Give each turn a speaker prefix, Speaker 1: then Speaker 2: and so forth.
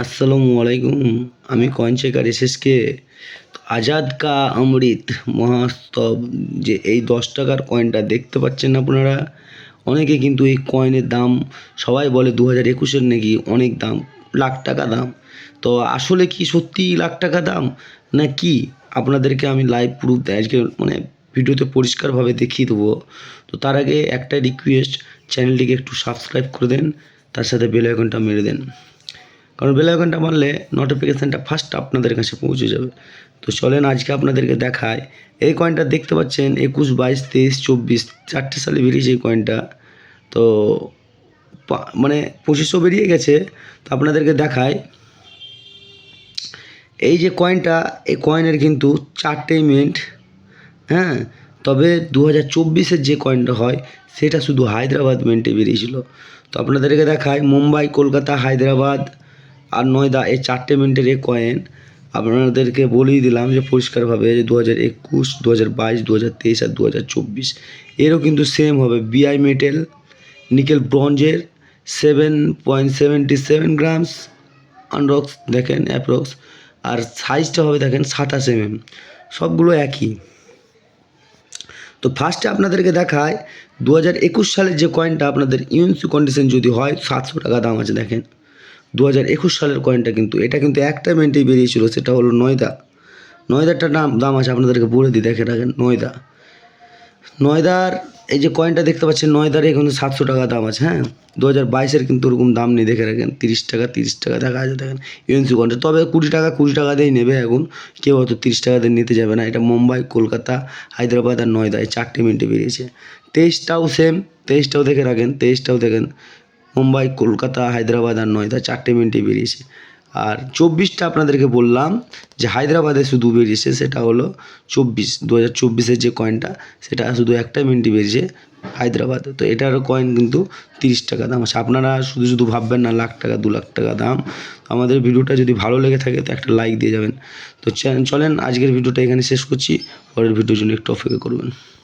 Speaker 1: আসসালামু আলাইকুম। আমি কয়েন চেকার এসএসকে। আজাদ কা অমৃত মহাস্তব, যে এই দশ টাকার কয়েনটা দেখতে পাচ্ছেন আপনারা, অনেকে কিন্তু এই কয়েনের দাম সবাই বলে দু হাজার একুশের নাকি অনেক দাম, লাখ টাকা দাম। তো আসলে কি সত্যিই লাখ টাকা দাম? না কি? আপনাদেরকে আমি লাইভ প্রুফ আজকে মানে ভিডিওতে পরিষ্কারভাবে দেখিয়ে দেবো। তো তার আগে একটা রিকোয়েস্ট চ্যানেলটিকে একটু সাবস্ক্রাইব করে দেন, তার সাথে বেল আইকনটা মেরে দেন। কারণ বেল আইকনটা মারলে নোটিফিকেশানটা ফার্স্ট আপনাদের কাছে পৌঁছে যাবে। তো চলেন আজকে আপনাদেরকে দেখায় এই কয়েনটা দেখতে পাচ্ছেন, একুশ, বাইশ, তেইশ, চব্বিশ, চারটে সালে বেরিয়েছে এই কয়েনটা তো মানে পঁচিশশো বেরিয়ে গেছে। তো আপনাদেরকে দেখায় এই যে কয়েনটা এই কয়েনের কিন্তু চারটে মিনিট হ্যাঁ? তবে দু হাজার যে কয়েনটা হয়, সেটা শুধু হায়দ্রাবাদ মিন্টে বেরিয়েছিল। তো আপনাদেরকে দেখায় মুম্বাই, কলকাতা, হায়দ্রাবাদ আর নয়দা এই চারটে মিনিটের এই কয়েন আপনাদেরকে বলেই দিলাম যে পরিষ্কারভাবে যে দু হাজার একুশ দু হাজার বাইশ দু হাজার তেইশ আর দু হাজার চব্বিশ, এরও কিন্তু সেম হবে। বিআই metal nickel ব্রঞ্জের seven point seventy seven grams আনরক্স দেখেন অ্যাপ্রক্স আর সাইজটা হবে দেখেন সাতাশ এমএম সবগুলো একই। তো ফার্স্টে আপনাদেরকে দেখায় দু হাজার একুশ সালের যে কয়েনটা আপনাদের ইউএনসি কন্ডিশন যদি হয়, সাতশো টাকা দাম আছে দেখেন। দু হাজার একুশ সালের কয়েনটা কিন্তু, এটা কিন্তু একটা মিনিটেই বেরিয়েছিল, সেটা হলো নয়দা। নয়দারটা দাম দাম আছে, আপনাদেরকে বলে দিই, দেখে রাখেন, নয়দা। নয়দার, এই যে কয়েনটা দেখতে পাচ্ছেন, নয়দার এখন সাতশো টাকা দাম আছে হ্যাঁ? দু হাজার বাইশের কিন্তু ওরকম দাম নেই, দেখে রাখেন, তিরিশ টাকা তিরিশ টাকা, দেখা আছে দেখেন ইউএনসি কয়েনটা তবে কুড়ি টাকা কুড়ি টাকা দিয়েই নেবে এখন। কেউ হয়তো তিরিশ টাকা দিয়ে নিতে যাবে না, এটা মুম্বাই, কলকাতা, হায়দ্রাবাদ আর নয়দা, এই চারটে মিনিটে বেরিয়েছে। তেইশটাও সেম তেইশটাও দেখে রাখেন, তেইশটাও দেখেন মুম্বাই, কলকাতা, হায়দ্রাবাদ আর নয়দা চারটে মিনিটে বেরিয়েছে। আর চব্বিশটা আপনাদেরকে বললাম যে হায়দ্রাবাদে শুধু বেরিয়েছে, সেটা হলো চব্বিশ দু হাজার চব্বিশের যে কয়েনটা সেটা শুধু একটা মিনিটে বেরিয়েছে হায়দ্রাবাদে। তো এটার কয়েন কিন্তু তিরিশ টাকা দাম আছে। আপনারা শুধু শুধু ভাববেন না, লাখ টাকা, দু লাখ টাকা দাম। আমাদের ভিডিওটা যদি ভালো লেগে থাকে, তো একটা লাইক দিয়ে যাবেন। তো চলেন, আজকের ভিডিওটা এখানে শেষ করছি। পরের ভিডিওর জন্য একটু অপেক্ষা করবেন।